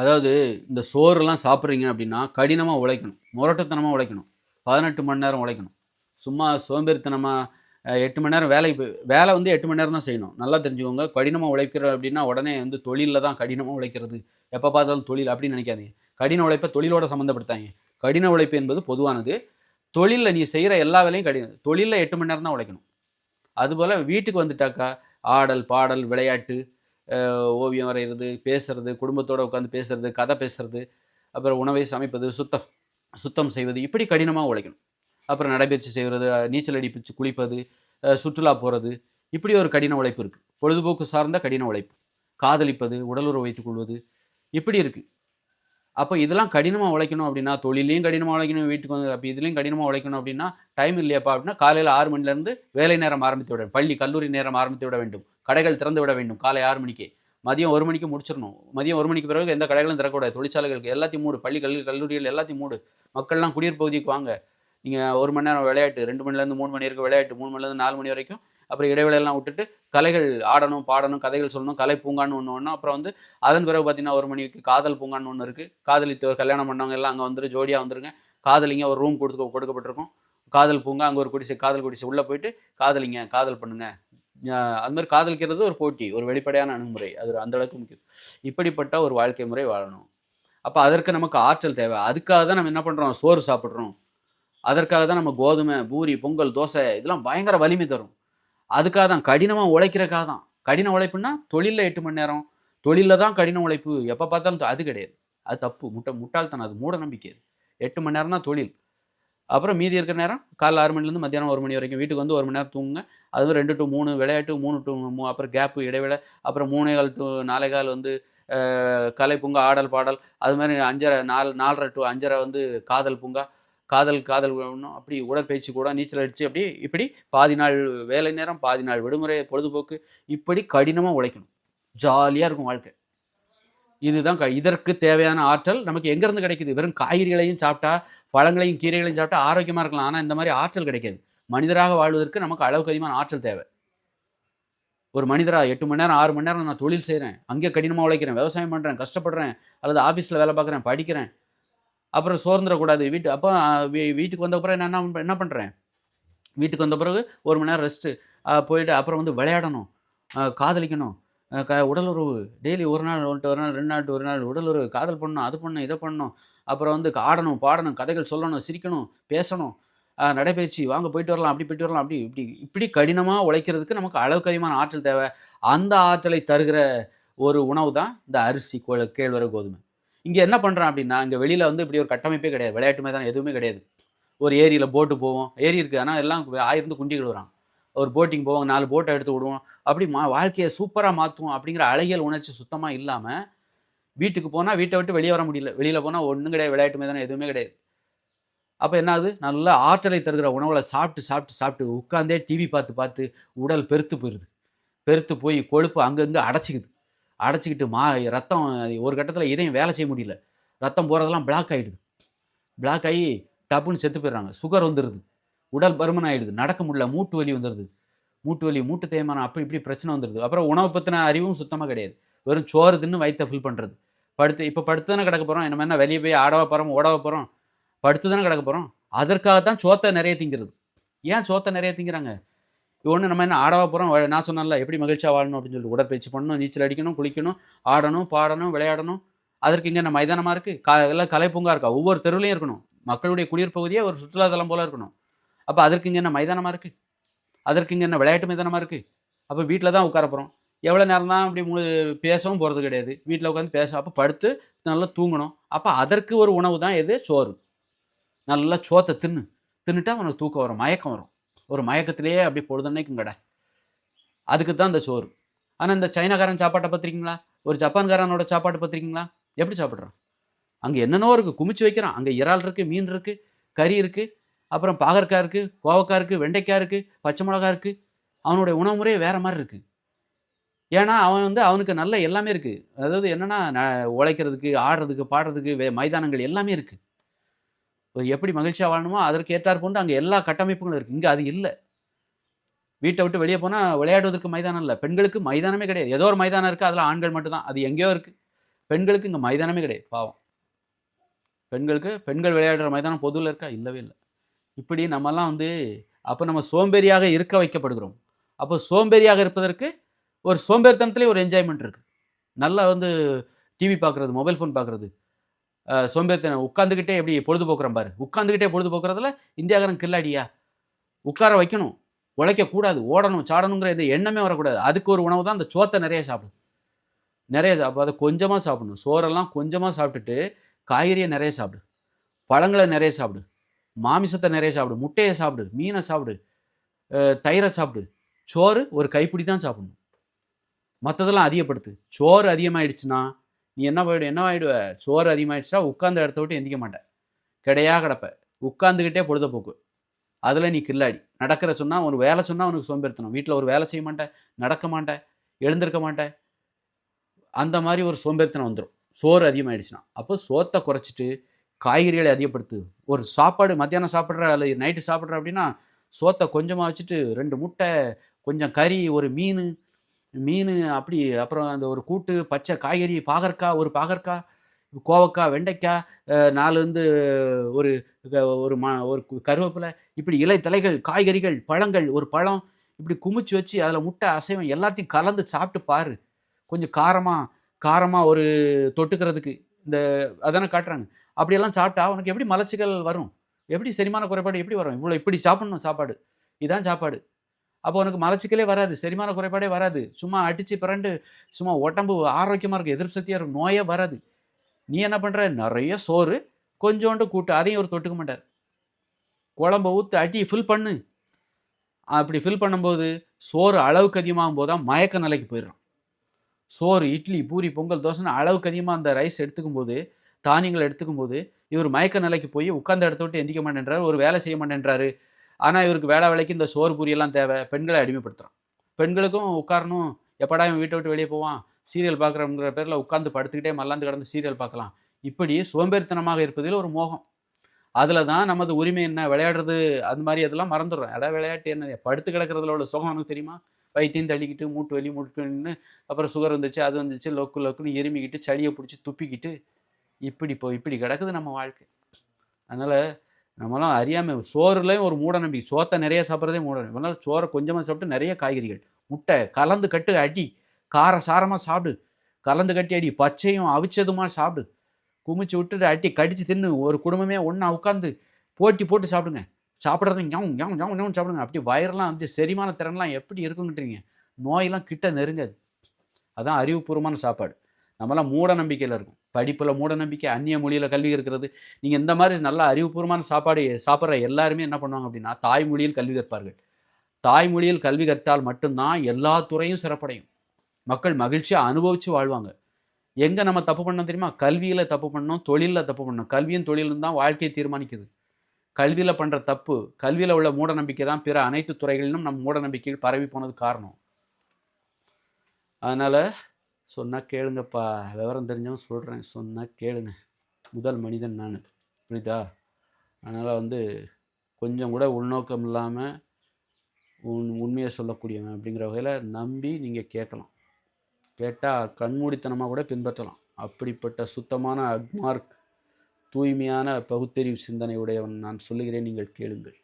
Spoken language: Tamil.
அதாவது இந்த சோறுலாம் சாப்பிட்றீங்க அப்படின்னா கடினமாக உழைக்கணும் முரட்டுத்தனமாக உழைக்கணும் பதினெட்டு மணி நேரம் உழைக்கணும். சும்மா சோம்பேறித்தனமாக எட்டு மணி நேரம் வேலைக்கு போய் வேலை வந்து எட்டு மணி நேரம் தான் செய்யணும். நல்லா தெரிஞ்சுக்கோங்க கடினமாக உழைக்கிற அப்படின்னா உடனே வந்து தொழிலில் தான் கடினமாக உழைக்கிறது. எப்போ பார்த்தாலும் தொழில் அப்படின்னு நினைக்காதீங்க. கடின உழைப்பை தொழிலோட சம்மந்தப்படுத்தாங்க கடின உழைப்பு என்பது பொதுவானது. தொழிலில் நீ செய்கிற எல்லா வேலையும் கடினம் தொழிலில் எட்டு மணி நேரம் தான் உழைக்கணும். அதுபோல் வீட்டுக்கு வந்துட்டாக்கா ஆடல் பாடல் விளையாட்டு ஓவியம் வரைகிறது பேசுறது குடும்பத்தோடு உட்காந்து பேசுறது கதை பேசுறது அப்புறம் உணவை சமைப்பது சுத்தம் சுத்தம் செய்வது இப்படி கடினமாக உழைக்கணும். அப்புறம் நடைபயிற்சி செய்கிறது நீச்சல் அடிப்பிச்சு குளிப்பது சுற்றுலா போகிறது இப்படி ஒரு கடின உழைப்பு இருக்குது பொழுதுபோக்கு சார்ந்த கடின உழைப்பு. காதலிப்பது உடலுறவு வைத்துக் கொள்வது இப்படி இருக்குது அப்போ இதெல்லாம் கடினமாக உழைக்கணும் அப்படின்னா தொழிலையும் கடினமாக உழைக்கணும் வீட்டுக்கு வந்து அப்போ இதுலேயும் கடினமாக உழைக்கணும் அப்படின்னா டைம் இல்லையாப்பா அப்படின்னா காலையில் ஆறு மணிலேருந்து வேலை நேரம் ஆரம்பித்து விட பள்ளி கல்லூரி நேரம் ஆரம்பித்து விட வேண்டும். கடைகள் திறந்து விட வேண்டும். காலை ஆறு மணிக்கு. மதியம் ஒரு மணிக்கு முடிச்சிடணும். மதியம் ஒரு மணிக்கு பிறகு எந்த கடைகளும் திறக்கக்கூடாது. தொழிற்சாலைகளுக்கு எல்லாத்தையும் மூடு. பள்ளி கல்வி கல்லூரிகள் எல்லாத்தையும் மூடு. மக்கள்லாம் குடியிருப்பு பகுதிக்கு வாங்க. நீங்கள் ஒரு மணி நேரம் விளையாட்டு ரெண்டு மணிலேருந்து மூணு மணி வரைக்கும் விளையாட்டு மூணு மணிலேருந்து நாலு மணி வரைக்கும். அப்புறம் இடைவேளையெல்லாம் விட்டுட்டு கலைகள் ஆடணும் பாடணும் கதைகள் சொல்லணும் கலை பூங்கான்னு ஒன்று ஒன்று அப்புறம் வந்து அதன் பிறகு பார்த்தீங்கன்னா ஒரு மணிக்கு காதல் பூங்கான்னு ஒன்று இருக்குது காதலித்தவர் கல்யாணம் பண்ணவங்க எல்லாம் அங்கே வந்துட்டு ஜோடியாக வந்துருங்க. காதலிங்க ஒரு ரூம் கொடுத்து கொடுக்கப்பட்டிருக்கும். காதல் பூங்கா அங்கே ஒரு குடிசை காதல் குடிசை. உள்ளே போயிட்டு காதலிங்க காதல் பண்ணுங்க. அதுமாதிரி அது மாதிரி காதலிக்கிறது ஒரு போட்டி ஒரு வெளிப்படையான அணுகுமுறை. அது அந்தளவுக்கு அந்த அளவுக்கு முக்கியம். இப்படிப்பட்ட ஒரு வாழ்க்கை முறை வாழணும். அப்போ அதற்கு நமக்கு ஆற்றல் தேவை. அதுக்காக தான் நம்ம என்ன பண்ணுறோம் சோறு சாப்பிட்றோம். அதற்காக தான் நம்ம கோதுமை பூரி பொங்கல் தோசை இதெல்லாம் பயங்கர வலிமை தரும். அதுக்காக தான் கடினமாக உழைக்கிறக்காக தான். கடின உழைப்புன்னா தொழிலில் எட்டு மணி நேரம். தொழிலில் தான் கடின உழைப்பு. எப்போ பார்த்தாலும் அது கிடையாது. அது தப்பு. முட்டை முட்டாள்தனம். அது மூட நம்பிக்கை அது. எட்டு மணி நேரம் தான் தொழில். அப்புறம் மீதி இருக்கிற நேரம் காலைல ஆறு மணிலேருந்து மத்தியானம் ஒரு மணி வரைக்கும். வீட்டுக்கு வந்து ஒரு மணி நேரம் தூங்குங்க. அது ரெண்டு டு மூணு விளையாட்டு மூணு டு மூ அப்புறம் கேப்பு இடைவேளை அப்புறம் மூணே கால் டு நாலே கால் வந்து கலை பூங்கா ஆடல் பாடல். அது மாதிரி அஞ்சரை நாலு நாலரை டு அஞ்சரை வந்து காதல் பூங்கா. காதல் காதல் ஒன்றும் அப்படி உடற்பயிற்சி கூட நீச்சல் அடித்து அப்படி இப்படி பாதி நாள் வேலை நேரம் பாதி நாள் விடுமுறை பொழுதுபோக்கு இப்படி கடினமாக உழைக்கணும். ஜாலியாக இருக்கும் வாழ்க்கை. இதுதான் க- இதற்கு தேவையான ஆற்றல் நமக்கு எங்கேருந்து கிடைக்குது? வெறும் காய்கறிகளையும் சாப்பிட்டா பழங்களையும் கீரைகளையும் சாப்பிட்டா ஆரோக்கியமாக இருக்கலாம். ஆனால் இந்த மாதிரி ஆற்றல் கிடைக்காது. மனிதராக வாழ்வதற்கு நமக்கு அளவுக்கு அதிகமான ஆற்றல் தேவை. ஒரு மனிதரா எட்டு மணி நேரம் ஆறு மணி நேரம் நான் தொழில் செய்கிறேன் அங்கே கடினமாக உழைக்கிறேன். விவசாயம் பண்ணுறேன் கஷ்டப்படுறேன். அல்லது ஆஃபீஸில் வேலை பார்க்குறேன் படிக்கிறேன். அப்புறம் சோர்ந்துடக்கூடாது வீட்டு அப்போ வீ- வீட்டுக்கு வந்த பிறகு நான் என்ன என்ன பண்ணுறேன் வீட்டுக்கு வந்த பிறகு ஒரு மணி நேரம் ரெஸ்ட்டு போயிட்டு அப்புறம் வந்து விளையாடணும். காதலிக்கணும். க உடலுறவு டெய்லி ஒரு நாள் வந்துட்டு ஒரு நாள் ரெண்டு நாள் ஒரு நாள் உடலுறவு காதல் பண்ணணும் அது பண்ணணும் இதை பண்ணணும். அப்புறம் வந்து ஆடணும் பாடணும் கதைகள் சொல்லணும் சிரிக்கணும் பேசணும். நடைபயிற்சி வாங்க போயிட்டு வரலாம் அப்படி போயிட்டு வரலாம் அப்படி இப்படி இப்படி கடினமாக உழைக்கிறதுக்கு நமக்கு அளவுக்கு அதிகமான ஆற்றல் தேவை. அந்த ஆற்றலை தருகிற ஒரு உணவு தான் இந்த அரிசி கோ- கேழ்வரகு கோதுமை. இங்கே என்ன பண்ணுறான் அப்படின்னா இங்கே வெளியில் வந்து இப்படி ஒரு கட்டமைப்பே கிடையாது. விளையாட்டு மைதானம் எதுவுமே கிடையாது. ஒரு ஏரியில் போட்டு போவோம். ஏரி இருக்குது ஆனால் எல்லாம் ஆயிருந்து குண்டி விடுறான் ஒரு போட்டிங் போவோம். நாலு போட்டை எடுத்து விடுவோம். அப்படி மா வாழ்க்கையை சூப்பராக மாற்றுவோம் அப்படிங்கிற அழகியல் உணர்ச்சி சுத்தமாக இல்லாமல் வீட்டுக்கு போனால் வீட்டை விட்டு வெளியே வர முடியல. வெளியில் போனால் ஒன்றும் கிடையாது. விளையாட்டு மைதானம் எதுவுமே கிடையாது. அப்போ என்ன ஆகுது? நல்ல ஆற்றலை தருகிற உணவுகளை சாப்பிட்டு சாப்பிட்டு சாப்பிட்டு உட்காந்தே டிவி பார்த்து பார்த்து உடல் பெருத்து போயிடுது பெருத்து போய் கொழுப்பு அங்கங்கே அடைச்சிக்குது. அடைச்சிக்கிட்டு மா ரத்தம் ஒரு கட்டத்தில் இதயம் வேலை செய்ய முடியல. ரத்தம் போகிறதெல்லாம் பிளாக் ஆகிடுது பிளாக் ஆகி டப்புன்னு செத்து போயிடுறாங்க. சுகர் வந்துடுது உடல் பருமன் ஆகிடுது நடக்க முடியல. மூட்டு வலி வந்துடுது மூட்டு வலி மூட்டு தேய்மானம் அப்படி இப்படி பிரச்சனை வந்துடுது அப்புறம் உணவை பற்றின அறிவும் சுத்தமாக கிடையாது. வெறும் சோறு தின்னு வயிற்றை ஃபில் பண்ணுறது படுத்து இப்போ படுத்து தானே கிடக்க போகிறோம் நம்ம என்ன வெளியே போய் ஆடவா போகிறோம் ஓடவா போகிறோம் படுத்து தானே கிடக்க போகிறோம் அதற்காக தான் சோத்தை நிறைய திங்கிறது. ஏன் சோத்தை நிறைய திங்கிறாங்க? ஒன்று நம்ம என்ன ஆடவா போகிறோம் நான் சொன்னால எப்படி மகிழ்ச்சியாக வாழணும் அப்படின்னு சொல்லிட்டு உடற்பயிற்சி பண்ணணும் நீச்சல் அடிக்கணும் குளிக்கணும் ஆடணும் பாடணும் விளையாடணும். அதற்கு இங்கே என்ன மைதானமாக இருக்குது கா எல்லாம் கலைப்பூங்கா இருக்கா? ஒவ்வொரு தெருவிலையும் இருக்கணும். மக்களுடைய குடியிருப்பு பகுதியே ஒரு சுற்றுலாத்தலம் போல் இருக்கணும். அப்போ அதற்கு இங்கே என்ன மைதானமாக இருக்குது அதற்கு இங்கே என்ன விளையாட்டு மைதானமாக இருக்குது அப்போ வீட்டில் தான் உட்கார போகிறோம் எவ்வளோ நேரம் தான் அப்படி மு பேசவும் போகிறது கிடையாது. வீட்டில் உட்காந்து பேச அப்போ படுத்து நல்லா தூங்கணும். அப்போ அதற்கு ஒரு உணவு தான் எது? சோறு. நல்லா சோத்தை தின்னு. தின்னுட்டா அவனுக்கு தூக்கம் வரும் மயக்கம் வரும். ஒரு மயக்கத்திலேயே அப்படியே பொழுதுன்னைக்கும் கடை அதுக்கு தான் இந்த சோறு. ஆனால் இந்த சைனாக்காரன் சாப்பாட்டை பார்த்துருக்கீங்களா? ஒரு ஜப்பான்காரனோட சாப்பாடு பார்த்துருக்கீங்களா? எப்படி சாப்பிட்றான்? அங்கே என்னென்னோ இருக்குது குமிச்சு வைக்கிறான். அங்கே இறால் இருக்குது மீன் இருக்குது கறி இருக்குது அப்புறம் பாகற்காய் இருக்குது கோவக்காய் இருக்குது வெண்டைக்காய் இருக்குது பச்சை மிளகா இருக்குது அவனுடைய உணவு முறையே வேறு மாதிரி இருக்குது ஏன்னா அவன் வந்து அவனுக்கு நல்ல எல்லாமே இருக்குது அதாவது என்னென்னா உழைக்கிறதுக்கு ஆடுறதுக்கு பாடுறதுக்கு வே மைதானங்கள் எல்லாமே இருக்குது ஒரு எப்படி மகிழ்ச்சியாக வாழணுமோ அதற்கு ஏற்றார் கொண்டு அங்கே எல்லா கட்டமைப்புகளும் இருக்குது இங்கே அது இல்லை. வீட்டை விட்டு வெளியே போனால் விளையாடுவதற்கு மைதானம் இல்லை. பெண்களுக்கு மைதானமே கிடையாது. ஏதோ ஒரு மைதானம் இருக்குது அதில் ஆண்கள் மட்டும்தான். அது எங்கேயோ இருக்குது பெண்களுக்கு இங்கே மைதானமே கிடையாது பாவம். பெண்களுக்கு பெண்கள் விளையாடுற மைதானம் பொதுவில் இருக்கா? இல்லவே இல்லை. இப்படி நம்மலாம் வந்து அப்போ நம்ம சோம்பேறியாக இருக்க வைக்கப்படுகிறோம். அப்போ சோம்பேறியாக இருப்பதற்கு ஒரு சோம்பேறித்தனத்துலேயே ஒரு என்ஜாய்மெண்ட் இருக்குது நல்லா வந்து டிவி பார்க்குறது மொபைல் ஃபோன் பார்க்குறது. சோம்பேறித்தனம். உட்காந்துக்கிட்டே எப்படி பொழுதுபோக்குறோம் பாரு. உட்காந்துக்கிட்டே பொழுதுபோக்குறதுல இந்தியாக்காரன் கில்லாடியா? உட்கார வைக்கணும். உழைக்கக்கூடாது. ஓடணும் சாடணுங்கிற இந்த எண்ணமே வரக்கூடாது. அதுக்கு ஒரு உணவு தான் அந்த சோத்தை நிறைய சாப்பிடும். நிறைய அப்போ அதை கொஞ்சமாக சாப்பிடணும். சோறெல்லாம் கொஞ்சமாக சாப்பிட்டுட்டு காய்கறியை நிறைய சாப்பிடு. பழங்களை நிறைய சாப்பிடு. மாமிசத்தை நிறைய சாப்பிடு. முட்டையை சாப்பிடு. மீனை சாப்பிடு. தயிரை சாப்பிடு. சோறு ஒரு கைப்பிடி தான் சாப்பிடணும். மற்றதெல்லாம் அதிகப்படுத்து. சோறு அதிகமாகிடுச்சுன்னா நீ என்ன போயிடு என்ன ஆகிடுவ சோறு அதிகமாகிடுச்சா உட்காந்த இடத்த விட்டு எந்திக்க மாட்டேன் கிடையா கிடப்ப. உட்காந்துக்கிட்டே பொழுதுபோக்கு அதில் நீ கில்லாடி. நடக்கிற சொன்னால் ஒரு வேலை சொன்னால் உனக்கு சோம்பேறித்தனம். வீட்டில் ஒரு வேலை செய்ய மாட்டேன் நடக்க மாட்டேன் எழுந்திருக்க மாட்டேன் அந்த மாதிரி ஒரு சோம்பேறித்தனம் வந்துடும் சோறு அதிகமாகிடுச்சுன்னா அப்போ சோத்தை குறைச்சிட்டு காய்கறிகளை அதிகப்படுத்து. ஒரு சாப்பாடு மத்தியானம் சாப்பிட்ற அல்லது நைட்டு சாப்பிட்ற அப்படின்னா சோத்தை கொஞ்சமாக வச்சுட்டு ரெண்டு முட்டை கொஞ்சம் கறி ஒரு மீன் மீன் அப்படி அப்புறம் அந்த ஒரு கூட்டு பச்சை காய்கறி பாகற்காய் ஒரு பாகற்காய் கோவக்காய் வெண்டைக்காய் நாலு வந்து ஒரு ஒரு ம ஒரு கருவேப்பிலை இப்படி இலை தலைகள் காய்கறிகள் பழங்கள் ஒரு பழம் இப்படி குமிச்சு வச்சு அதில் முட்டை அசைவம் எல்லாத்தையும் கலந்து சாப்பிட்டு பாரு. கொஞ்சம் காரமாக காரமாக ஒரு தொட்டுக்கிறதுக்கு இந்த அதானே காட்டுறாங்க. அப்படியெல்லாம் சாப்பிட்டா உனக்கு எப்படி மலச்சிக்கல் வரும்? எப்படி செரிமான குறைபாடு எப்படி வரும்? இவ்வளோ இப்படி சாப்பிடணும் சாப்பாடு. இதுதான் சாப்பாடு. அப்போ உனக்கு மலச்சிக்கலே வராது செரிமான குறைபாடே வராது. சும்மா அடித்து பிறண்டு சும்மா உடம்பு ஆரோக்கியமாக இருக்கும் எதிர்ப்பு சக்தியாக இருக்கும் நோயே வராது. நீ என்ன பண்ணுற நிறைய சோறு கொஞ்சோண்டு கூட்டு அதையும் ஒரு தொட்டுக்க மாட்டார். குழம்ப ஊற்று அடி ஃபில் பண்ணு. அப்படி ஃபில் பண்ணும்போது சோறு அளவுக்கு அதிகமாகும் போது தான் மயக்க நிலைக்கு போயிடும் சோறு இட்லி பூரி பொங்கல் தோசைன்னு அளவுக்கு அதிகமாக அந்த ரைஸ் எடுத்துக்கும் போது தானியங்களை எடுத்துக்கும் போது இவர் மயக்க நிலைக்கு போய் உட்கார்ந்த இடத்த விட்டு எந்திக்க மாட்டேன்றார் ஒரு வேலை செய்ய மாட்டேன்றாரு. ஆனால் இவருக்கு வேலை வேலைக்கு இந்த சோறு பூரியெல்லாம் தேவை. பெண்களை அடிமைப்படுத்துகிறான் பெண்களுக்கும் உட்காரணும். எப்படா இவன் வீட்டை விட்டு வெளியே போவான்? சீரியல் பார்க்குறோங்கிற பேரில் உட்காந்து படுத்துக்கிட்டே மல்லாந்து கிடந்து சீரியல் பார்க்கலாம். இப்படி சோம்பேறித்தனமாக இருப்பதில் ஒரு மோகம். அதில் தான் நமது உரிமை என்ன? விளையாடுறது அது மாதிரி அதெல்லாம் மறந்துடுறோம். எடா விளையாட்டு என்ன? படுத்து கிடக்கிறதுல உள்ள சுகம் எனக்கு தெரியுமா? வயிற்றையும் தள்ளிக்கிட்டு மூட்டு வலி மூட்டுன்னு அப்புறம் சுகர் வந்துச்சு அது வந்துச்சு லொக்கு லொக்குன்னு எருமிக்கிட்டு சளியை பிடிச்சி துப்பிக்கிட்டு இப்படி இப்போ இப்படி கிடக்குது நம்ம வாழ்க்கை. அதனால் நம்மளாம் அறியாமல் சோறுலையும் ஒரு மூட நம்பிக்கை சோத்தை நிறைய சாப்பிட்றதே மூட நம்பிக்கை அதனால் சோறை கொஞ்சமாக சாப்பிட்டு நிறைய காய்கறிகள். முட்டை கலந்து கட்டு அடி கார சாரமாக சாப்பிடு. கலந்து கட்டி அடி பச்சையும் அவிச்சதுமாக சாப்பிடு. குமிச்சு விட்டுட்டு அட்டி கடிச்சு தின்னு ஒரு குடும்பமே ஒன்றா உட்காந்து போட்டி போட்டு சாப்பிடுங்க. சாப்பிட்றது ஞாவும் ஞாவும் ஞாவும் ஞாவும் சாப்பிடுங்க. அப்படி வயிறெல்லாம் வந்து செரிமான திறன்லாம் எப்படி இருக்குங்கிறீங்க நோயெல்லாம் கிட்ட நெருங்காது. அதான் அறிவுபூர்வமான சாப்பாடு. நம்மலாம் மூட நம்பிக்கையில் இருக்கும். படிப்பில் மூட நம்பிக்கை அந்நிய மொழியில் கல்வி இருக்கிறது நீங்கள் இந்த மாதிரி நல்ல அறிவுபூர்வமான சாப்பாடு சாப்பிட்ற எல்லாருமே என்ன பண்ணுவாங்க அப்படின்னா தாய்மொழியில் கல்வி கற்பார்கள். தாய்மொழியில் கல்வி கற்றால் மட்டும்தான் எல்லா துறையும் சிறப்படையும். மக்கள் மகிழ்ச்சியாக அனுபவித்து வாழ்வாங்க. எங்கே நம்ம தப்பு பண்ணோம் தெரியுமா? கல்வியில் தப்பு பண்ணோம் தொழிலில் தப்பு பண்ணோம். கல்வியும் தொழிலும் தான் வாழ்க்கையை தீர்மானிக்குது. கல்வியில் பண்ணுற தப்பு கல்வியில் உள்ள மூட நம்பிக்கை தான் பிற அனைத்து துறைகளிலும் நம் மூட நம்பிக்கைகள் பரவி போனது காரணம். அதனால் சொன்னால் கேளுங்கப்பா. விவரம் தெரிஞ்சவன் சொல்கிறேன் சொன்னால் கேளுங்க. முதல் மனிதன் நான். புரியுதா? அதனால் வந்து கொஞ்சம் கூட உள்நோக்கம் இல்லாமல் உன் உண்மையை சொல்லக்கூடியவன் அப்படிங்கிற வகையில் நம்பி நீங்கள் கேட்கலாம். கேட்டால் கண்மூடித்தனமாக கூட பின்பற்றலாம். அப்படிப்பட்ட சுத்தமான அக்மார்க் தூய்மையான பகுத்தறிவு சிந்தனை உடையவன் நான் சொல்லுகிறேன். நீங்கள் கேளுங்கள்.